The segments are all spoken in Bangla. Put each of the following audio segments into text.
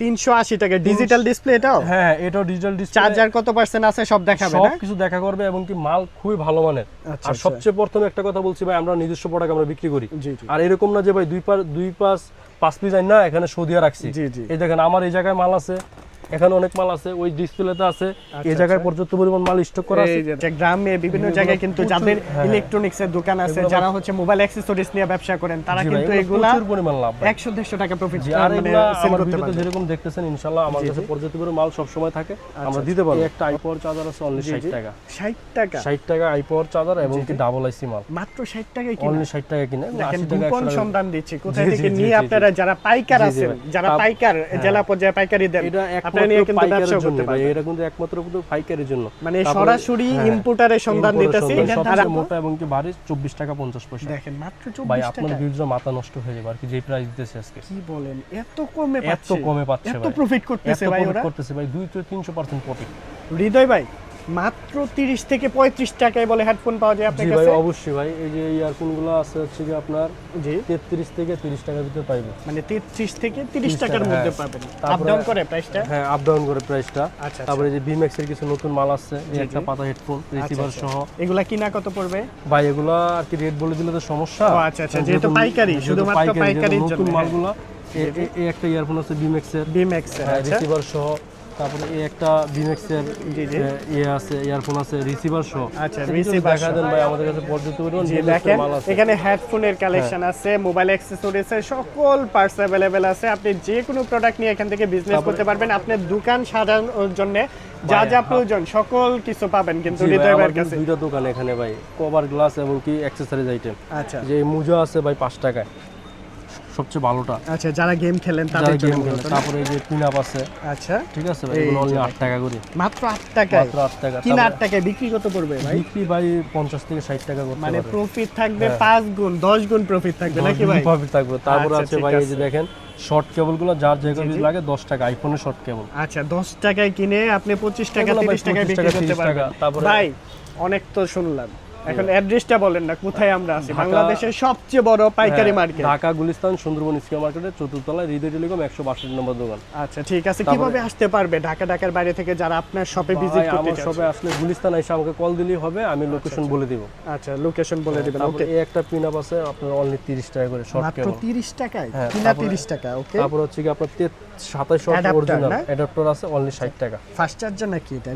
তিনশো আশি টাকা। ডিজিটাল ডিসপ্লে এটাও? হ্যাঁ এটাও ডিজিটাল ডিসপ্লে চার্জার কত পার্সেন্ট আছে সব দেখাবে সব কিছু দেখা করবে এবং কি মাল খুবই ভালো মানের। আচ্ছা, আর আচ্ছা। সবচেয়ে প্রথমে একটা কথা বলছি ভাই আমরা নিজস্ব প্রোডাক্ট আমরা বিক্রি করি। আর এরকম না যে ভাই দুই পার দুই পাঁচ পাঁচ পিস না এখানে সৌদিয়া রাখছি। এই দেখেন আমার এই জায়গায় মাল আছে এখানে অনেক মাল আছে ওই ডিসপ্লেতে আছে। এই জায়গায় আচ্ছা। পর্যাপ্ত পরিমাণ মাল স্টক করা আছে। গ্রামে বিভিন্ন জায়গায় কিন্তু যাদের হ্যাঁ। ইলেকট্রনিক্স এর দোকান আছে যারা হচ্ছে মোবাইল অ্যাক্সেসরিজ নিয়ে ব্যবসা করেন তারা কিন্তু এগুলা প্রচুর পরিমাণ লাভ ভাই। একশো দেড়শো টাকা প্রফিট আর মানে এগুলা আমার ভিডিওতে যেরকম দেখতেছেন ইনশাআল্লাহ আমার কাছে পর্যাপ্ত পরিমাণ মাল সব সময় থাকে আমরা আচ্ছা, দিতে পারব। একটা আইপর চার্জার আছে অনলি 60 টাকা। ষাট টাকা? 60 টাকা? আইপর চার্জার এবং কি ডাবল আইসি মাল? মাত্র ষাট টাকায় কিনা? অনলি 60 টাকা কিনে? এগুলো দেখেন 80 টাকা 100 টাকা। সন্ধান দিচ্ছি। কোথায় থেকে নিয়ে। আপনারা যারা পাইকার আছেন যারা পাইকার হ্যাঁ। জেলা পর্যায়ে পাইকারি দেন এটা নিয়ে কিন্তু ব্যবসা করতে জন্য এটা কিন্তু একমাত্র কিন্তু পাইকারের জন্য। মানে সরাসরি হ্যাঁ, ইম্পোর্টারের সন্ধান দিতেছি। সন্ধান। আর সবচেয়ে আমরা- মোটা এবং কি ভারী 24 টাকা 50 পয়সা। দেখেন মাত্র ভাই আপনার মাথা নষ্ট হয়ে যাবে আর কি যে প্রাইস দিতেছে আজকে। কি বলেন এত কমে এত কমে পাচ্ছে এত প্রফিট করতেছে ভাই ওরা। করতেছে ভাই 2 থেকে 300% প্রফিট হৃদয় ভাই মাত্র তিরিশ থেকে পঁয়ত্রিশ টাকায় বলে হেডফোন পাওয়া যায় আপনার জি ভাই অবশ্যই ভাই এই যে ইয়ারফোনগুলো আছে হচ্ছে কি আপনার জি। 33 থেকে 30 টাকার ভিতরে পাইবে। মানে তেত্রিশ থেকে তিরিশ 30 টাকার টাকা, মধ্যে হ্যাঁ। পাবেন। আপ ডাউন করে প্রাইসটা হ্যাঁ আপ ডাউন করে প্রাইসটা আচ্ছা তারপরে যে বিম্যাক্স এর কিছু নতুন মাল আসছে এই একটা পাতা হেডফোন আচ্ছা, রিসিভার আচ্ছা। সহ। এগুলা কিনা কত পড়বে? ভাই এগুলা আর কি রেট বলে দিলে তো সমস্যা। ও, আচ্ছা, আচ্ছা, যেহেতু পাইকারি, শুধুমাত্র পাইকারির নতুন জন্য, মালগুলা এ- এ- এই একটা ইয়ারফোন আছে বিম্যাক্স এর। বিম্যাক্স আচ্ছা। রিসিভার সহ। তারপরে এই একটা। এ, ইয়ে আছে ইয়ারফোন আছে রিসিভার সহ। আচ্ছা, receiver দেখা দেন ভাই আমাদের কাছে পর্যাপ্ত পরিমাণ দেখেন এখানে হেডফোনের কালেকশন আছে মোবাইল অ্যাক্সেসরিজ সকল পার্টস অ্যাভেলেবেল আছে। আপনি যে কোনো প্রোডাক্ট নিয়ে এখান থেকে বিজনেস করতে পারবেন। আপনার দোকান সাজানোর জন্য যা যা হ্যাঁ। প্রয়োজন সকল কিছু পাবেন কিন্তু হৃদয় ভাইয়ের কাছে। দুইটা দোকান এখানে ভাই কভার গ্লাস এবং কি অ্যাক্সেসরিজ আইটেম আচ্ছা। যে মোজা আছে ভাই পাঁচ টাকায়। সবচেয়ে ভালোটা। আচ্ছা যারা গেম খেলেন তাদের জন্য? তারপরে যে পিন আপ আছে আচ্ছা। ঠিক আছে ভাই? এগুলো অনলি ভাই। আট টাকা করে। মাত্র আট টাকায়। মাত্র আট টাকা। কিনা আট তারপরে টাকায় বিক্রি কত পড়বে ভাই? বিক্রি ভাই পঞ্চাশ থেকে ষাট টাকা করতে মানে প্রফিট থাকবে হ্যাঁ। পাঁচ গুণ দশ গুণ প্রফিট থাকবে নাকি ভাই? প্রফিট থাকবে। তারপরে আচ্ছা, আছে ভাই এই যে দেখেন শর্ট কেবলগুলো যার যে জি। লাগে দশ টাকা আইফোনের শর্ট কেবল আচ্ছা দশ টাকায় কিনে আপনি পঁচিশ টাকা এগুলো ভাই তিরিশ টাকায় বিক্রি করতে 30 পারবেন। ভাই অনেক তো শুনলাম। এখন অ্যাড্রেসটা বলেন না কোথায় আমরা আছি? বাংলাদেশের সবচেয়ে বড় পাইকারি হ্যাঁ, মার্কেট। ঢাকা গুলিস্তান সুন্দরবন স্কোয়ার মার্কেটের চতুর্থলায় হৃদয় টেলিকম একশো বাষট্টি নম্বর দোকান। আচ্ছা ঠিক আছে। কীভাবে আসতে পারবে? ঢাকা ঢাকার বাইরে থেকে যারা আপনার শপে ভিজিট করতে চাচ্ছে। সবে আসলে গুলিস্তান এসে আমাকে কল দিলেই হবে আমি লোকেশন বলে দিব। আচ্ছা। লোকেশন বলে দিবেন ওকে এই একটা আছে আপনার অনলি তিরিশ টাকা করে শর্ট মাত্র কেবল। তিরিশ টাকায়? হ্যাঁ, কিনা তারপরে- তিরিশ টাকা ওকে তারপর হচ্ছে কি আপনার অরিজিনাল অ্যাডাপ্টার আছে অনলি ষাট টাকা। ফার্স্ট চার্জার নাকি এটা?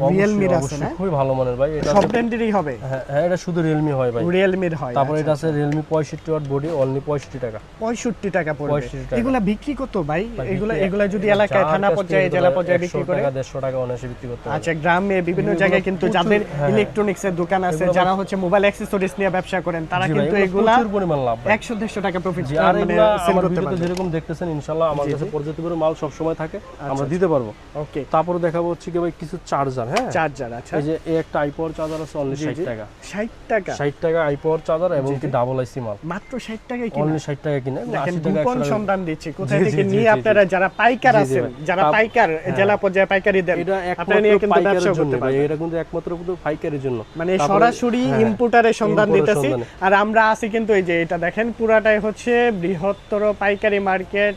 আছে না? খুবই ভালো মানের ভাই এটা সব ব্র্যান্ডেরই হবে? হ্যাঁ হ্যাঁ, এটা শুধু রিয়েলমি হয় ভাই। রিয়েলমির হয় তারপরে আচ্ছা, এটা আছে রিয়েলমি পঁয়ষট্টি ওয়াট বডি অনলি পঁয়ষট্টি টাকা। পঁয়ষট্টি টাকা পড়বে। 65 এগুলা বিক্রি কত ভাই? এগুলা এগুলা যদি এলাকায় থানা পর্যায়ে জেলা পর্যায়ে বিক্রি করে? দেড়শো টাকা অনায়াসে বিক্রি করতে আচ্ছা গ্রামে বিভিন্ন জায়গায় কিন্তু যাদের হ্যাঁ, হ্যাঁ। দোকান আছে যারা হচ্ছে মোবাইল অ্যাক্সেসরিজ নিয়ে ব্যবসা করেন তারা কিন্তু এগুলো পরিমাণ লাভ। একশো দেড়শো টাকা প্রফিট আর মানে আমার ভিডিওতে যেরকম দেখতেছেন ইনশাল্লাহ আমার কাছে। পর্যাপ্ত মাল সবসময় থাকে আমরা আচ্ছা, দিতে পারব। ওকে। তারপরে দেখাবো হচ্ছে কি ভাই কিছু চার্জার হ্যাঁ? চার্জার আচ্ছা। এই যে এই একটা আইপাওয়ার চার্জার আছে অনলি জি, ষাট জি। টাকা। ষাট টাকা। ষাট টাকা আইপাওয়ার চার্জার এবং কি ডাবল আইসি মাল। মাত্র ষাট টাকায় কিনা। অনলি ষাট টাকা কিনে এগুলো দেখেন 80 টাকা, গোপন 100 টাকা। সন্ধান দিচ্ছি। থেকে নিয়ে। আপনারা যারা পাইকার আছেন যারা পাইকার হ্যাঁ। জেলা পর্যায়ে পাইকারি দেন আপনারা নিয়ে কিন্তু ব্যবসা করতে ভাই। পারবেন। এটা কিন্তু একমাত্র কিন্তু পাইকারের জন্য। মানে সরাসরি হ্যাঁ, ইম্পোর্টারের সন্ধান দিতেছি। আর আমরা আছি কিন্তু এই যে এটা দেখেন পুরাটাই হচ্ছে বৃহত্তর পাইকারি মার্কেট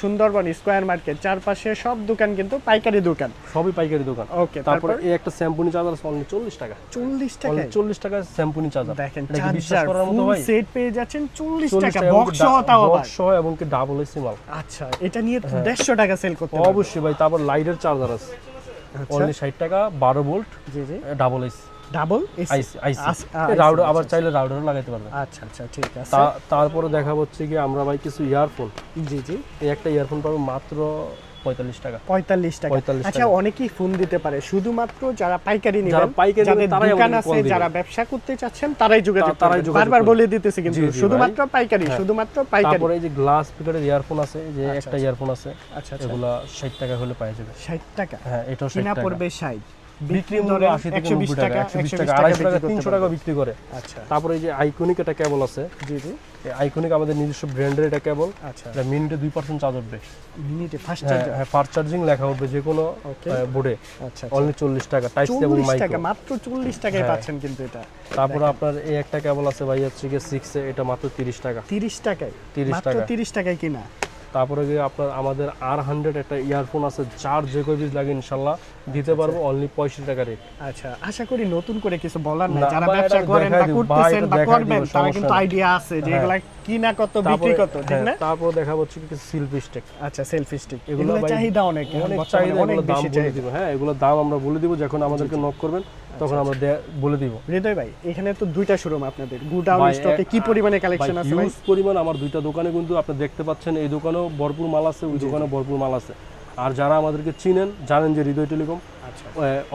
সুন্দরবন স্কোয়ার মার্কেট। চারপাশে সব দোকান কিন্তু পাইকারি দোকান। সবই পাইকারি দোকান। ওকে তারপরে এই একটা শ্যাম্পুনি চার্জার আছে অনলি চল্লিশ টাকা। চল্লিশ টাকা টাকায়? চল্লিশ টাকা শ্যাম্পুনি চার্জার দেখেন বিশ্বাস করার মতো ভাই? সেট পেয়ে যাচ্ছেন 40 টাকা বক্স সহ তাও আবার। box সহ এবং কি ডাবল এসি মাল। আচ্ছা এটা নিয়ে তো দেড়শো টাকা সেল করতে পারবেন। অবশ্যই ভাই তারপর লাইটের চার্জার আছে। আচ্ছা। অনলি ষাট টাকা বারো ভোল্ট জি জি। ডাবল এসি ডাবল রাউডার আচ্ছা, আবার চাইলে রাউডারও লাগাইতে পারবে আচ্ছা আচ্ছা ঠিক আছে। তারপরে দেখা হচ্ছে কি আমরা ভাই কিছু ইয়ারফোন জি জি। এই একটা ইয়ারফোন পাবো মাত্র পঁয়তাল্লিশ টাকা। পঁয়তাল্লিশ টাকা। আচ্ছা অনেকেই ফোন দিতে পারে। শুধুমাত্র যারা পাইকারি নেবেন পাইকারি দোকান আছে যারা ব্যবসা করতে চাচ্ছেন তারাই যোগাযোগ তারাই বারবার বলে দিতেছে কিন্তু। শুধুমাত্র পাইকারি হ্যাঁ। শুধুমাত্র পাইকারি। তারপরে এই যে গ্লাস স্পিকারের ইয়ারফোন আছে যে আচ্ছা, একটা আচ্ছা। ইয়ারফোন আছে আচ্ছা আচ্ছা। এগুলা ষাট টাকা হলে পাওয়া যাবে। ষাট টাকা? হ্যাঁ এটাও ষাট কিনা পড়বে ষাট। বিক্রি মূল্য আশি থেকে একশো বিশ নব্বই টাকা টাকা একশো বিশ একশো টাকা বিশ টাকা আড়াইশো টাকা বিক্রি করে। আচ্ছা। তারপরে এই যে আইকনিক একটা কেবল আছে জি জি। এই আইকনিক আমাদের নিজস্ব ব্র্যান্ডের এটা কেবল আচ্ছা। এটা মিনিটে দুই পার্সেন্ট চার্জ উঠবে মিনিটে ফার্স্ট হ্যাঁ চার্জার হ্যাঁ ফাস্ট চার্জিং লেখা উঠবে যে কোনো বোর্ডে আচ্ছা অনলি চল্লিশ টাকা টাইপ এবং চল্লিশ টাকা মাইক্রো মাত্র চল্লিশ টাকায় হ্যাঁ। পাচ্ছেন কিন্তু এটা। তারপরে আপনার এই একটা কেবল আছে ভাই হচ্ছে গিয়ে সিক্সে এটা মাত্র তিরিশ টাকা। তিরিশ টাকায়। 30 মাত্র টাকা। তিরিশ টাকায় কিনা? তারপরে গিয়ে আপনার আমাদের আর হান্ড্রেড একটা ইয়ারফোন আছে যার যে কই লাগে ইনশাল্লাহ দিতে পারব অনলি পঁয়ষট্টি টাকা রেট আচ্ছা আশা করি নতুন করে কিছু বলার নাই। যারা ব্যবসা করেন বা করতেছেন বা করবেন তারা কিন্তু আইডিয়া আছে যে হ্যাঁ। এগুলা কিনা কত বিক্রি কত ঠিক না? তারপর দেখা হচ্ছে কি সিল্পি স্টেক আচ্ছা সেলফি স্টিক এগুলো চাহিদা অনেক অনেক চাহিদা অনেক বেশি চাহিদা। হ্যাঁ এগুলো দাম আমরা বলে দিব যখন আমাদেরকে নক করবেন। তখন আমরা বলে দিব। হৃদয় ভাই এখানে তো দুইটা শোরুম আপনাদের। গুডাউন স্টকে কি পরিমাণে কালেকশন আছে ভাই? পরিমাণ আমার দুইটা দোকানে কিন্তু আপনি দেখতে পাচ্ছেন এই দোকানেও ভরপুর মাল আছে ওই দোকানেও ভরপুর মাল আছে। আর যারা আমাদেরকে চিনেন জানেন যে হৃদয় টেলিকম আচ্ছা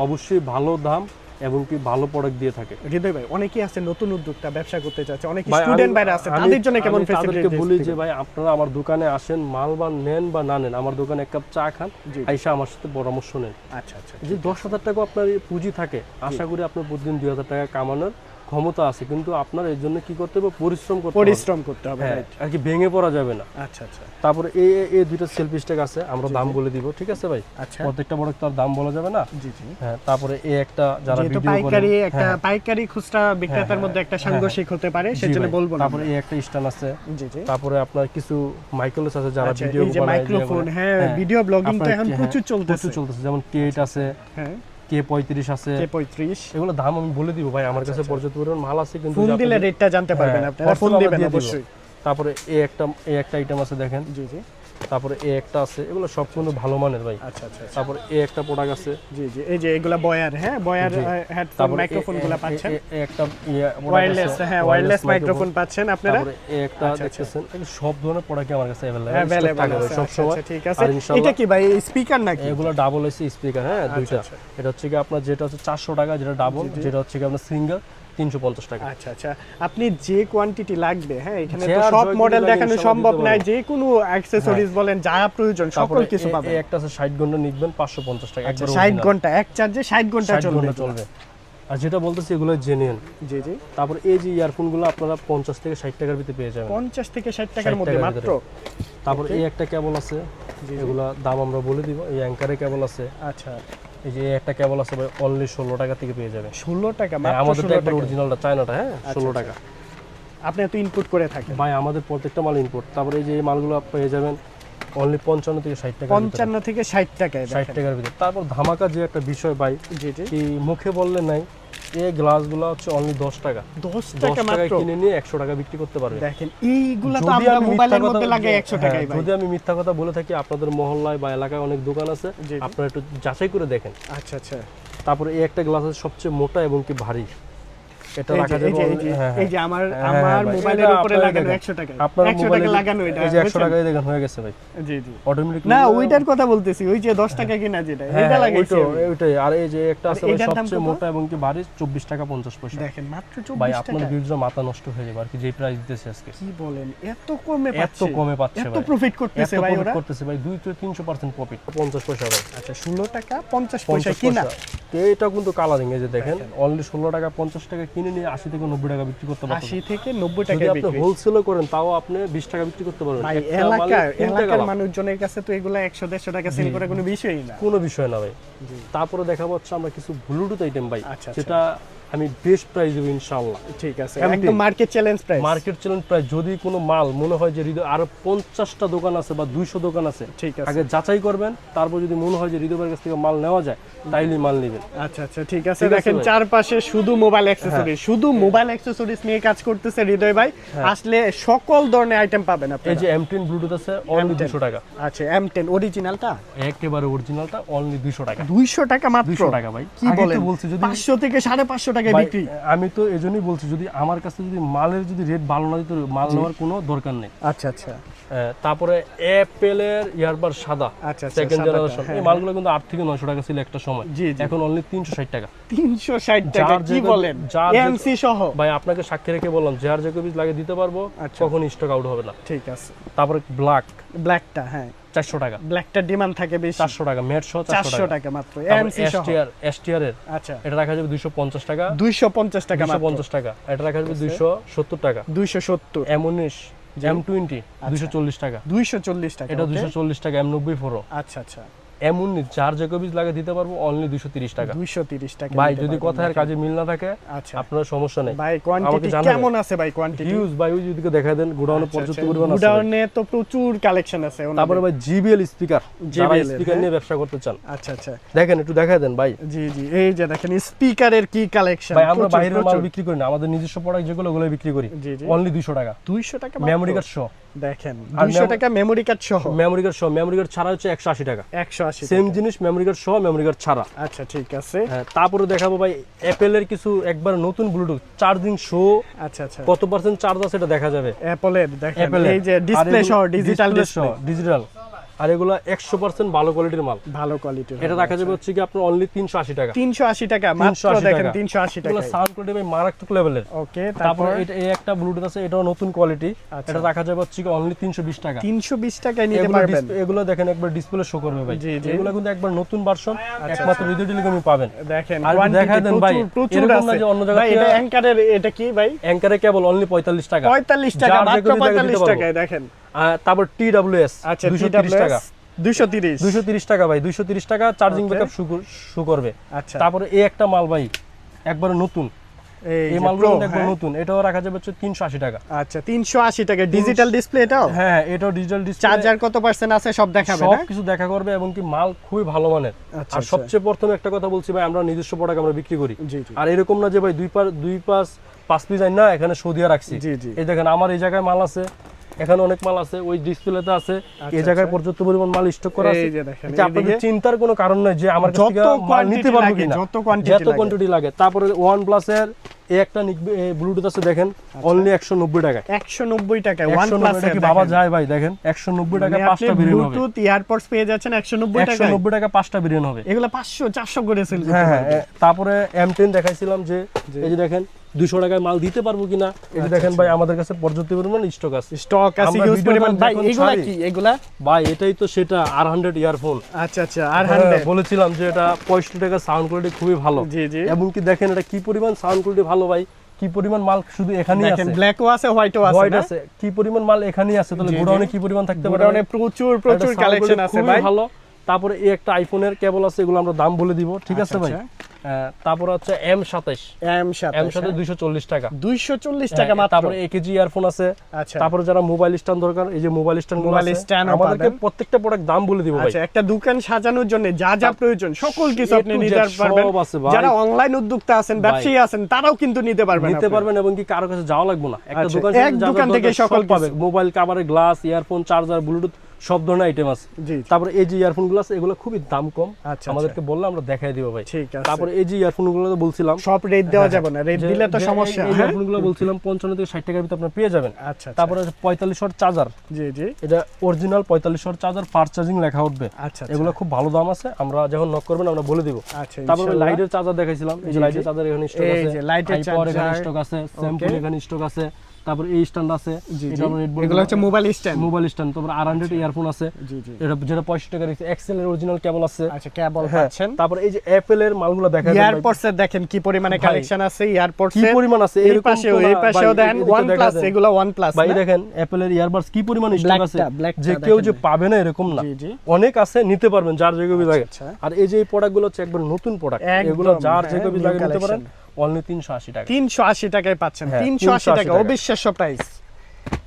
অবশ্যই ভালো দাম এবং কি ভালো প্রোডাক্ট দিয়ে থাকে। হৃদয় ভাই অনেকেই আছে নতুন উদ্যোক্তা ব্যবসা করতে চাচ্ছে অনেক স্টুডেন্ট বাইরে আছে তাদের জন্য কেমন ফ্যাসিলিটি বলি যে ভাই আপনারা আমার দোকানে আসেন মাল বা নেন বা না নেন আমার দোকানে এক কাপ চা খান। আইসা আমার সাথে পরামর্শ নেন। আচ্ছা আচ্ছা যে দশ হাজার টাকা আপনার পুঁজি থাকে আশা করি আপনার প্রতিদিন দুই হাজার টাকা কামানোর ক্ষমতা আছে কিন্তু আপনার এর জন্য কি করতে হবে? পরিশ্রম করতে পরিশ্রম করতে হবে হ্যাঁ আর কি ভেঙে পড়া যাবে না। আচ্ছা আচ্ছা। তারপরে এই এই- দুইটা সেলফি স্টেক আছে আমরা দাম বলে দিব ঠিক আছে ভাই? আচ্ছা। প্রত্যেকটা প্রোডাক্ট তার দাম বলা যাবে না? জি জি। হ্যাঁ তারপরে এই একটা যারা ভিডিও করেন পাইকারি একটা হ্যাঁ, পাইকারি খুচরা বিক্রেতার হ্যাঁ, মধ্যে একটা সাংঘর্ষিক হতে পারে সেজন্য বলব না। তারপরে এই একটা স্ট্যান্ড আছে। জি জি। তারপরে আপনার কিছু মাইক্রোলেস আছে যারা আচ্ছা ভিডিও এই যে মাইক্রোফোন হ্যাঁ ভিডিও ব্লগিং তো এখন প্রচুর চলতেছে প্রচুর চলতেছে। যেমন কে আছে। হ্যাঁ। কে পঁয়ত্রিশ আছে। কে পঁয়ত্রিশ। এগুলো দাম আমি বলে দিব ভাই আমার কাছে পর্যাপ্ত পরিমাণ মাল আছে কিন্তু ফোন দিলে রেটটা জানতে পারবেন হ্যাঁ, আপনারা। ফোন দিবেন অবশ্যই। তারপরে এই একটা এই একটা আইটেম আছে দেখেন। জি জি। তারপরে এই একটা আছে এগুলো সব কিন্তু ভালো মানের ভাই। আচ্ছা আচ্ছা আচ্ছা। তারপরে এই একটা প্রোডাক্ট আছে। জি জি এই যে এগুলা বয়ার হ্যাঁ? বয়ার হেডফোন মাইক্রোফোনগুলা এ- এ- পাচ্ছেন? এ- একটা ওয়্যারলেস হ্যাঁ ওয়্যারলেস মাইক্রোফোন পাচ্ছেন আপনারা? তারপরে এই একটা আচ্ছা, আচ্ছা। দেখতেছেন সব ধরনের প্রোডাক্ট আমার কাছে অ্যাভেলেবল আছে সব সময় ঠিক আছে। এটা কি ভাই স্পিকার নাকি? এগুলো ডাবল এসি স্পিকার হ্যাঁ দুইটা। এটা হচ্ছে কি আপনার যেটা হচ্ছে চারশো টাকা যেটা ডাবল যেটা হচ্ছে কি আপনার সিঙ্গেল তিনশো পঞ্চাশ টাকা। আচ্ছা আচ্ছা। আপনি যে কোয়ান্টিটি লাগবে হ্যাঁ এখানে তো সব মডেল দেখানো সম্ভব নয় যে কোনো অ্যাক্সেসরিজ বলেন যা প্রয়োজন সকল কিছু পাবেন। একটা আছে ষাট ঘণ্টা নিবেন পাঁচশো পঞ্চাশ টাকা আচ্ছা একবার ষাট original। ঘণ্টা এক চার্জে ষাট ঘণ্টা 60 চলবে। ঘণ্টা চলবে। আর যেটা বলতেছি এগুলো জেনুইন জি জি। তারপর এই যে ইয়ারফোনগুলো আপনারা পঞ্চাশ থেকে ষাট টাকার ভিতরে পেয়ে যাবেন। পঞ্চাশ থেকে ষাট টাকার 60 মধ্যে মাত্র? তারপর এই একটা কেবল আছে এগুলা দাম আমরা বলে দিব এই অ্যাঙ্কারে কেবল আছে। আচ্ছা। এই যে একটা কেবল আছে ভাই অনলি ষোলো টাকা থেকে পেয়ে যাবেন ষোলো টাকা হ্যাঁ, আমাদের তো একবার অরিজিনালটা চায়নাটা হ্যাঁ ষোলো আচ্ছা। টাকা। আপনি এত ইনপুট করে থাকেন। ভাই আমাদের প্রত্যেকটা মাল ইনপুট তারপরে এই যে মালগুলো আপনি পেয়ে যাবেন অনলি পঞ্চান্ন থেকে ষাট টাকা পঞ্চান্ন থেকে ষাট টাকায় ষাট দেখেন। টাকার ভিতরে। তারপর ধামাকা যে একটা বিষয় ভাই জি জি। কি মুখে বললে নাই এই গ্লাসগুলো হচ্ছে অনলি দশ টাকা। দশ দশ টাকা টাকায় মাত্র? কিনে নিয়ে একশো টাকা বিক্রি করতে পারবে। দেখেন এইগুলা তো আমরা মোবাইলের মধ্যে কথা- লাগাই একশো হ্যাঁ, টাকায় ভাই। যদি আমি মিথ্যা কথা বলে থাকি আপনাদের মহল্লায় বা এলাকায় অনেক দোকান আছে। আপনারা একটু যাচাই করে দেখেন। আচ্ছা আচ্ছা। তারপরে এই একটা গ্লাস আছে সবচেয়ে মোটা এবং কি ভারী। এটা রাখা যাবে এই যে- এই যে আমার আমার মোবাইলের উপরে লাগানো দেখেন। একশো টাকা। আপনার একশো টাকা লাগানো এটা এই যে একশো বুঝছেন? টাকায় দেখেন হয়ে গেছে ভাই। জি জি। অটোমেটিক না ওইটার কথা বলতেছি ওই যে দশ টাকা কিনা যেটা এটা লাগাইছি ওইটাই। আর এই যে একটা আছে আর ভাই এটার দাম সবচেয়ে মোটা এবং কি ভারী চব্বিশ টাকা পঞ্চাশ পয়সা। দেখেন মাত্র ভাই আপনার ভিউজরা মাথা নষ্ট হয়ে যাবে আর কি যে প্রাইস দিতেছে আজকে। কি বলেন এত কমে এত পাচ্ছে। কমে পাচ্ছে এত প্রফিট করতেছে ভাই ওরা। করতেছে ভাই দুই থেকে তিনশো পার্সেন্ট প্রফিট পঞ্চাশ পয়সা ভাই। আচ্ছা ষোলো টাকা পঞ্চাশ পয়সা কিনা? এটা কিন্তু কালারিং এই যে দেখেন অনলি ষোলো টাকা পঞ্চাশ টাকা কিনে নিয়ে আশি থেকে নব্বই টাকা বিক্রি করতে পারবেন আশি থেকে নব্বই টাকা টাকায় আপনি হোলসেল হোলসেলও করেন তাও আপনি বিশ টাকা বিক্রি করতে পারবেন। এলাকার মানুষজনের কাছে তো এগুলা একশো দেড়শো টাকা সেল করে কোনো বিষয়ই না। কোনো বিষয় না ভাই। তারপরে দেখাবো হচ্ছে আমরা কিছু ব্লুটুথ আইটেম ভাই আচ্ছা, আচ্ছা। যেটা আমি বেস্ট প্রাইস দেবো ইনশাল্লাহ ঠিক আছে। একদম market challenge price market challenge প্রায় যদি কোনো মাল মনে হয় যে হৃদয় আরও পঞ্চাশটা দোকান আছে বা দুইশো দোকান আছে ঠিক আছে। আগে যাচাই করবেন তারপর যদি মনে হয় যে হৃদয়ের কাছ থেকে মাল নেওয়া যায় তাইলেই মাল নেবেন। আচ্ছা আচ্ছা ঠিক আছে। দেখেন। চারপাশে শুধু মোবাইল অ্যাক্সেসরিজ শুধু মোবাইল অ্যাক্সেসরিজ নিয়ে কাজ করতেছে হৃদয় ভাই। আসলে সকল ধরনের আইটেম পাবেন আপনি এই যে এম টেন ব্লুটুথ আছে অনলি M10 দুশো টাকা। আচ্ছা এম টেন অরিজিনালটা একেবারে অরিজিনালটা অনলি দুশো টাকা। দুইশো টাকা মাত্র? দুশো টাকা ভাই। কি বলেন? বলছি যদি পাঁচশো থেকে সাড়ে পাঁচশো টাকায় বিক্রি। আমি তো এজন্যই বলছি যদি আমার কাছে যদি মালের যদি রেট ভালো না দিত মাল নেওয়ার কোনো দরকার নেই। আচ্ছা আচ্ছা। তারপরে অ্যাপেলের ইয়ারবার সাদা আচ্ছা আচ্ছা সেকেন্ড জেনারেশন হ্যাঁ, এই মালগুলো কিন্তু আট থেকে নয়শো টাকা ছিল একটা সময়। জি। এখন অনলি তিনশো ষাট টাকা। তিনশো ষাট টাকা কি বলেন? এমসি সহ। ভাই আপনাকে সাক্ষী রেখে বললাম যে কবিজ লাগে দিতে পারব। কখন স্টক আউট হবে না। ঠিক আছে। তারপরে ব্ল্যাক ব্ল্যাকটা হ্যাঁ। চারশো টাকা। ব্ল্যাকটার ডিমান্ড থাকে বেশি। চারশো টাকা মেট সহ চারশো টাকা। টাকা মাত্র এমসি এসটিআর এসটিআর এর। আচ্ছা। এটা রাখা যাবে দুইশো পঞ্চাশ টাকা। দুইশো পঞ্চাশ টাকা দুইশো পঞ্চাশ টাকা। এটা রাখা যাবে দুইশো সত্তর টাকা। দুইশো সত্তর। এম উনিশ এম টোয়েন্টি দুইশো চল্লিশ টাকা। দুইশো চল্লিশ টাকা এটা দুইশো চল্লিশ টাকা এম নব্বই ফোরো। আচ্ছা আচ্ছা। এমন চার যে কবিজ লাগে দিতে পারব অনলি দুশো তিরিশ টাকা। দুইশো তিরিশ টাকা ভাই যদি কথার কাজে মিল না থাকে আচ্ছা। আপনার সমস্যা নেই। ভাই কোয়ান্টিটি কেমন আছে ভাই কোয়ান্টিটি হিউজ ভাই ওই যদি দেখা দেন গোডাউনে পর্যাপ্ত পরিমাণ আছে। গুডাউনে তো প্রচুর কালেকশন আছে তারপরে ভাই জিবিএল স্পিকার এর, স্পিকার। নিয়ে ব্যবসা করতে চান। আচ্ছা আচ্ছা। দেখেন একটু দেখা দেন ভাই। জি জি। এই যে দেখেন স্পিকারের কি কালেকশন ভাই আমরা বাইরের মাল বিক্রি করি না আমাদের নিজস্ব প্রোডাক্ট যেগুলো ওগুলো বিক্রি করি। জি জি। অনলি দুইশো টাকা। দুইশো টাকা মেমোরি কার্ড সহ। দেখেন আর দুইশো mem- টাকা মেমোরি কার্ড সহ। মেমোরি কার্ড সহ। মেমোরি কার্ড ছাড়া হচ্ছে একশো আশি টাকা। একশো আশি সেম জিনিস মেমোরি কার্ড সহ মেমোরি কার্ড ছাড়া। আচ্ছা ঠিক আছে। হ্যাঁ তারপরে দেখাবো ভাই অ্যাপেলের কিছু একবার নতুন ব্লুটুথ চার্জিং শো আচ্ছা আচ্ছা। কত পার্সেন্ট চার্জ আছে এটা দেখা যাবে? অ্যাপলের দেখেন এই যে ডিসপ্লে সহ ডিজিটাল ডিসপ্লে ডিজিটাল আর এগুলো একশো পার্সেন্ট ভালো কোয়ালিটির মাল। ভালো কোয়ালিটির এটা দেখা যাবে হচ্ছে কি আপনার অনলি তিনশো আশি টাকা। তিনশো আশি টাকা মাত্র 380 দেখেন তিনশো আশি টাকা সাউন্ড কোয়ালিটি ভাই মারাত্মক লেভেলের ওকে তারপর এটা এই একটা ব্লুটুথ আছে এটাও নতুন কোয়ালিটি আচ্ছা। এটা রাখা যাবে হচ্ছে কি অনলি তিনশো বিশ টাকা। তিনশো বিশ টাকায় নিতে পারবেন। এগুলো দেখেন একবার ডিসপ্লে শো করবে ভাই। এগুলো কিন্তু একবার নতুন ভার্সন একমাত্র হৃদয় টেলিকমে পাবেন। দেখেন আর দেখায় দেন ভাই, এরকম না যে অন্য জায়গায় এটা অ্যাঙ্কারের এটা কি ভাই? অ্যাঙ্কারে কেবল অনলি পঁয়তাল্লিশ টাকা। পঁয়তাল্লিশ টাকা মাত্র পঁয়তাল্লিশ টাকায় দেখেন। তারপর টি ডাব্লিউ এস দুশো তিরিশ টাকা। টাকা ভাই দুশো তিরিশ টাকা চার্জিং ব্যাকআপ শু করবে। আচ্ছা। তারপরে এই একটা মাল ভাই একবার নতুন। এই মালগুলো একবার হ্যাঁ। নতুন। এটাও রাখা যাবে হচ্ছে তিনশো আশি টাকা। আচ্ছা তিনশো আশি টাকা। ডিজিটাল ডিসপ্লে এটাও? হ্যাঁ হ্যাঁ, এটাও ডিজিটাল ডিসপ্লে চার্জার কত পার্সেন্ট আছে সব দেখাবে সব কিছু দেখা করবে এবং কি মাল খুবই ভালো মানের। আচ্ছা, আর আচ্ছা। সবচেয়ে প্রথমে একটা কথা বলছি ভাই আমরা নিজস্ব প্রোডাক্ট আমরা বিক্রি করি। আর এরকম না যে ভাই দুই পার দুই পাঁচ পাঁচ পিস না এখানে সৌদিয়া রাখছি। জি, জি। এই দেখেন আমার এই জায়গায় মাল আছে। এখানে অনেক মাল আছে ওই ডিসপ্লেতে আছে। এই জায়গায় আচ্ছা। পর্যাপ্ত পরিমাণ মাল স্টক করা আছে। আপনাদের চিন্তার কোনো কারণ নাই যে আমার কাছ থেকে মাল নিতে পারব কিনা। যত quantity যত কোয়ান্টিটি লাগে। তারপরে ওয়ান প্লাসের এই একটা ব্লুটুথ আছে দেখেন আচ্ছা। অনলি একশো নব্বই টাকা একশো নব্বই টাকা ওয়ান প্লাস কি বাবা যায় ভাই দেখেন একশো নব্বই টাকা পাঁচটা বিরিয়ানি হবে ব্লুটুথ ইয়ারপডস পেয়ে যাচ্ছেন একশো নব্বই একশো টাকা নব্বই টাকা পাঁচটা বিরিয়ানি হবে এগুলো পাঁচশো চারশো করে সেল হ্যাঁ হ্যাঁ তারপরে এম টেন দেখাইছিলাম যে এই যে দেখেন দুশো টাকায় মাল দিতে পারব কিনা? যে দেখেন ভাই আমাদের কাছে পর্যাপ্ত পরিমাণ স্টক আছে। স্টক আছে হিউজ পরিমাণ। ভাই এগুলা কি? এগুলা? ভাই এটাই তো সেটা আর হান্ড্রেড ইয়ারফোন আচ্ছা আচ্ছা আর হান্ড্রেড বলেছিলাম যে এটা পঁয়ষট্টি টাকা সাউন্ড কোয়ালিটি খুবই ভালো। জি জি। এবং দেখেন এটা কি পরিমাণ সাউন্ড কোয়ালিটি ভালো ভাই? কি পরিমাণ মাল শুধু এখানেই আছে? ব্ল্যাকও আছে হোয়াইটও আছে হোয়াইট আছে। কি পরিমাণ মাল এখানেই আছে? তাহলে। গোডাউনে কি পরিমাণ থাকতে পারে গোডাউনে প্রচুর প্রচুর কালেকশন আছে ভাই। ভালো। তারপরে এই একটা আইফোনের কেবল আছে এগুলো আমরা দাম বলে দিব। ঠিক আছে আচ্ছা, ভাই? আহ, তারপরে হচ্ছে এম সাতাইশ। এম এম সাথে দুইশো চল্লিশ টাকা। দুইশো চল্লিশ টাকা হ্যাঁ, মাত্র। তারপরে ইয়ারফোন আছে। আচ্ছা। তারপরে যারা মোবাইল স্ট্যান্ড দরকার এই যে মোবাইল স্ট্যান্ড stand ও আমাদেরকে প্রত্যেকটা প্রোডাক্ট দাম বলে দিব ভাই। আচ্ছা একটা দোকান সাজানোর জন্য যা যা প্রয়োজন সকল কিছু আপনি নিতে পারবেন। যারা অনলাইন উদ্যোক্তা আছেন ব্যবসায়ী আছেন তারাও কিন্তু নিতে পারবেন নিতে পারবেন এবং কি কারও কাছে যাওয়া লাগবে না। একটা আচ্ছা, দোকান এক দোকান থেকে সকল পাবে। মোবাইল কাভারে গ্লাস ইয়ারফোন চার্জার ব্লুটুথ সব ধরনের আইটেম আছে। তারপরে এই যে ইয়ারফোনগুলো আছে এগুলো খুবই দাম কম। আচ্ছা, আমাদেরকে বললে আমরা দেখাই দিব ভাই। ঠিক আছে। তারপরে এই যে ইয়ারফোনগুলো তো বলছিলাম। সব রেট দেওয়া যাবে না। রেট দিলে তো সমস্যা। এই- এই হ্যাঁ? ইয়ারফোনগুলো বলছিলাম পঞ্চান্ন থেকে ষাট টাকার ভিতরে আপনার পেয়ে যাবেন। আচ্ছা আচ্ছা। তারপরে পঁয়তাল্লিশ ওয়াট চার্জার জি জি। এটা অরিজিনাল পঁয়তাল্লিশ ওয়াট চার্জার ফার চার্জিং লেখা উঠবে। আচ্ছা আচ্ছা। এগুলো খুব ভালো দাম আছে। আমরা যখন নক করবেন আমরা বলে দিব। আচ্ছা তারপরে। লাইটের চার্জার দেখাইছিলাম। এই যে লাইটের চার্জার এখানে স্টক এই আছে। যে লাইটের হাইপাওয়ার এখানে স্টক আছে। স্যাম্পল এখানে স্টক আছে। তারপরে এই স্ট্যান্ড আছে এগুলো হচ্ছে মোবাইল স্ট্যান্ড মোবাইল স্ট্যান্ড তারপরে আর হান্ড্রেড ইয়ারফোন আছে। এটা যেটা পঁয়ষট্টি টাকা রেখেছে। এক্সেল এর অরিজিনাল কেবল আছে। আচ্ছা কেবল হ্যাঁ, পাচ্ছেন। তারপরে এই যে অ্যাপেল এর মালগুলো দেখা যায় এয়ারপডস এর দেখেন কি পরিমাণে কালেকশন আছে এয়ারপডস কি পরিমাণ আছে? এই পাশেও এই পাশেও এদিকে ওয়ান প্লাস এগুলো ওয়ান প্লাস ভাই দেখেন অ্যাপেল এর ইয়ারবাডস কি পরিমাণ স্টক আছে? যে কেউ যে পাবে না এরকম না। অনেক আছে নিতে পারবেন যার যে লাগে। আচ্ছা। আর এই যে এই প্রোডাক্টগুলো হচ্ছে একবার নতুন প্রোডাক্ট এগুলো যার যে হ্যাঁ, লাগে নিতে পারেন। অনলি তিনশো আশি টাকা। তিনশো আশি টাকায় পাচ্ছেন হ্যাঁ, তিনশো আশি 380 টাকা টাকা। অবিশ্বাস্য প্রাইস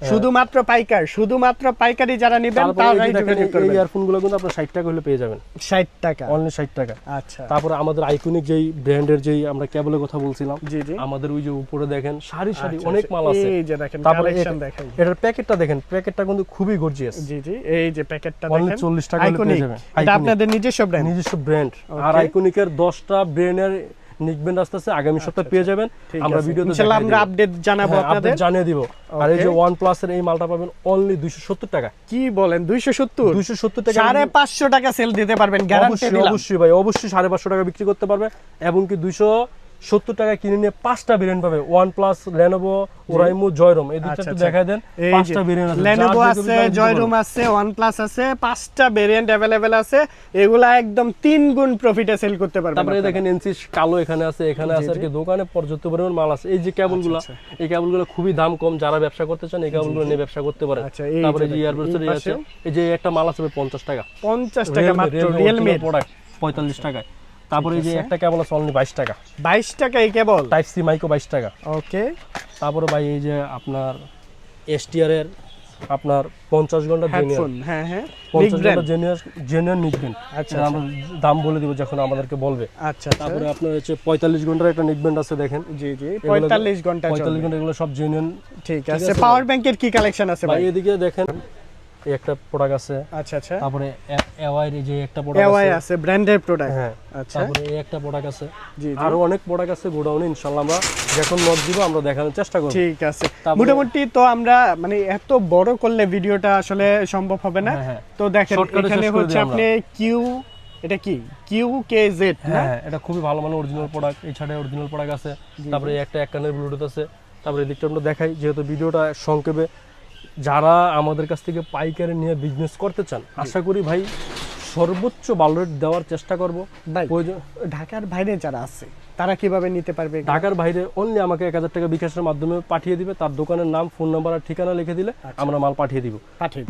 শুধুমাত্র পাইকার শুধুমাত্র পাইকারি যারা নেবেন তারাই যোগাযোগ করবেন। কিন্তু আপনার টাকা হলে পেয়ে যাবেন। ষাট টাকা। অনলি ষাট টাকা। আচ্ছা। তারপরে আমাদের আইকনিক যেই ব্র্যান্ডের যেই আমরা কেবলের কথা বলছিলাম আমাদের ওই যে উপরে দেখেন সারি সারি আচ্ছা, অনেক আচ্ছা। মাল আছে। এই যে দেখেন কালেকশন এটা- এটার প্যাকেটটা দেখেন প্যাকেটটা কিন্তু খুবই গর্জিয়াস জি জি। এই যে প্যাকেটটা অনলি দেখেন চল্লিশ টাকা হলে পেয়ে যাবেন। এটা আপনাদের নিজস্ব ব্র্যান্ড নিজস্ব ব্র্যান্ড আর. আইকনিকের দশটা ব্র্যান্ডের নিকবেন্ড আস্তে আস্তে আগামী সপ্তাহে পেয়ে যাবেন। আমরা ভিডিও ভিডিওতে ইনশাআল্লাহ আমরা আপডেট জানাব হ্যাঁ, আপনাদের। জানিয়ে দিব। আর এই যে. ওয়ান প্লাস এর এই মালটা পাবেন অনলি দুইশো সত্তর টাকা। কি বলেন দুইশো সত্তর? দুইশো সত্তর টাকা সাড়ে পাঁচশো টাকা সেল দিতে পারবেন গ্যারান্টি অবশ্যই দিলাম। অবশ্যই ভাই অবশ্যই সাড়ে পাঁচশো টাকা বিক্রি করতে পারবে। এবং কি দুইশো সত্তর টাকা কিনে নিয়ে পাঁচটা ভেরিয়েন্ট পাবে। OnePlus Lenovo Oraimo Joyroom এই দুটো আচ্ছা, একটু আচ্ছা। দেখা দেন পাঁচটা ভেরিয়েন্ট আছে। যে আছে কপি লাগবে জয়রুম বলুন। আছে পাঁচটা ভেরিয়েন্ট অ্যাভেলেবেল আছে। এগুলা একদম তিন গুণ প্রফিটে সেল করতে পারবেন তারপরে দেখেন এনসি কালো এখানে আছে এখানে আছে আর কি দোকানে পর্যাপ্ত পরিমাণ মাল আছে। এই যে কেবলগুলো আচ্ছা, এই কেবলগুলো খুবই দাম কম যারা ব্যবসা করতে চান এই কেবলগুলো নিয়ে ব্যবসা করতে পারে এই তারপরে যে ইয়ারবাডস আছে এই যে একটা মাল আছে পঞ্চাশ টাকা। পঞ্চাশ টাকা মাত্র রিয়েলমি প্রোডাক্ট পঁয়তাল্লিশ টাকায়। তারপরে এই যে একটা কেবল আছে অনলি বাইশ টাকা। বাইশ টাকা এই কেবল? টাইপ সি মাইক্রো বাইশ টাকা। ওকে। তারপরে ভাই এই যে আপনার এসটিআর এর আপনার পঞ্চাশ ঘণ্টা জেনুয়ার হ্যাঁ হ্যাঁ। পঞ্চাশ Big brand। ঘণ্টা জেনুয়ার জেনুয়ার নিকবেন আচ্ছা, আমরা দাম বলে দিব যখন আমাদেরকে বলবে। আচ্ছা তারপরে আপনার হচ্ছে পঁয়তাল্লিশ ঘণ্টার একটা নিকবেন্ট আছে দেখেন। জি জি। পঁয়তাল্লিশ ঘণ্টা পঁয়তাল্লিশ চলবে। ঘণ্টা এগুলো সব জেনুইন ঠিক আছে। পাওয়ার ব্যাংকের কি কালেকশন আছে ভাই? এদিকে দেখেন এই একটা প্রোডাক্ট আছে। আচ্ছা আচ্ছা। তারপরে এওয়াইর যে একটা প্রোডাক্ট এওয়াই আছে। প্রোডাক্ট হ্যাঁ আচ্ছা। তারপরে এই একটা প্রোডাক্ট আছে। জি আরও অনেক প্রোডাক্ট আছে গোডাউনে ইনশাআল্লাহ আমরা যখন দিব আমরা দেখানোর চেষ্টা করব। ঠিক আছে। মোটামুটি তো আমরা মানে এত বড় করলে ভিডিওটা আসলে সম্ভব হবে না। হ্যাঁ, হ্যাঁ। তো দেখেন এখানে হচ্ছে আপনি কিউ এটা কি? কিউ কে জেড হ্যাঁ এটা খুবই ভালো মানের অরিজিনাল প্রোডাক্ট এই ছাড়া অরিজিনাল প্রোডাক্ট আছে। তারপরে একটা এক কানের ব্লুটুথ আছে। তারপরে এদিকটা আমরা দেখাই যেহেতু ভিডিওটা সংক্ষেপে যারা আমাদের কাছ থেকে পাইকারি নিয়ে বিজনেস করতে চান আশা করি ভাই সর্বোচ্চ ভালো রেট দেওয়ার চেষ্টা করব। ঢাকার বাইরে যারা আছে তারা কীভাবে নিতে পারবে ঢাকার বাইরে অনলি আমাকে এক হাজার টাকা বিকাশের মাধ্যমে পাঠিয়ে দিবে। তার দোকানের নাম ফোন নাম্বার আর ঠিকানা লিখে দিলে আমরা মাল পাঠিয়ে দিব।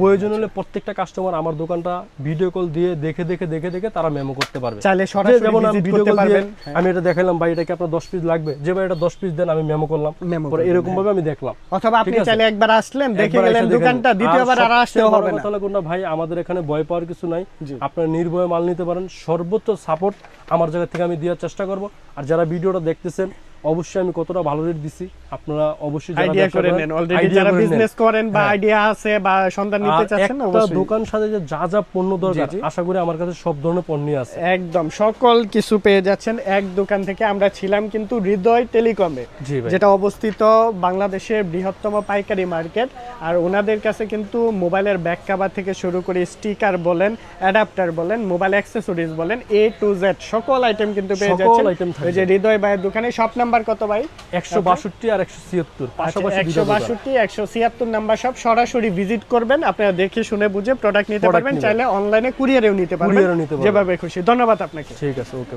প্রয়োজন হলে প্রত্যেকটা কাস্টমার আমার দোকানটা ভিডিও কল দিয়ে দেখে দেখে দেখে দেখে তারা মেমো করতে পারবে। চাইলে সরাসরি যেমন আমি ভিডিও কল দিয়ে হ্যাঁ, আমি এটা দেখালাম ভাই এটা কি আপনার দশ পিস লাগবে? যে ভাই এটা দশ পিস দেন আমি মেমো করলাম। পরে এরকম ভাবে আমি দেখলাম। অথবা আপনি চাইলে একবার আসলেন দেখে গেলেন দোকানটা দ্বিতীয়বার আর আসতেও হবে না। কথা হলো কোনটা ভাই আমাদের এখানে ভয় পাওয়ার কিছু নাই। আপনারা নির্ভয়ে মাল নিতে পারেন। সর্বোচ্চ সাপোর্ট আমার জায়গা থেকে আমি দেওয়ার চেষ্টা করব। আর যারা ভিডিওটা দেখতেছেন অবশ্যই আমি কতটা ভালো রেট দিছি আপনারা অবশ্যই আইডিয়া করে নেন। অলরেডি যারা বিজনেস করেন বা হ্যাঁ। আইডিয়া আছে বা সন্ধান নিতে চাচ্ছেন একটা অবশ্যই। দোকান সাথে যে যা যা পণ্য দরকার আশা করি আমার কাছে সব ধরনের পণ্যই আছে। একদম সকল কিছু পেয়ে যাচ্ছেন এক দোকান থেকে। আমরা ছিলাম কিন্তু হৃদয় টেলিকমে যেটা অবস্থিত বাংলাদেশের বৃহত্তম পাইকারি মার্কেট। আর ওনাদের কাছে কিন্তু মোবাইলের ব্যাক কাভার থেকে শুরু করে স্টিকার বলেন অ্যাডাপ্টার বলেন মোবাইল অ্যাক্সেসরিজ বলেন এ টু জেড সকল আইটেম কিন্তু পেয়ে যাচ্ছেন। ওই যে হৃদয় ভাইয়ের দোকানে সব নাম্বার কত ভাই? একশো বাষট্টি আর একশো ছিয়াত্তর। পাশাপাশি একশো। বাষট্টি একশো ছিয়াত্তর নাম্বার সব সরাসরি ভিজিট করবেন। আপনারা দেখে শুনে বুঝে প্রোডাক্ট নিতে পারবেন। চাইলে অনলাইনে কুরিয়ারেও নিতে পারবেন। যেভাবে খুশি। ধন্যবাদ আপনাকে। ঠিক আছে ওকে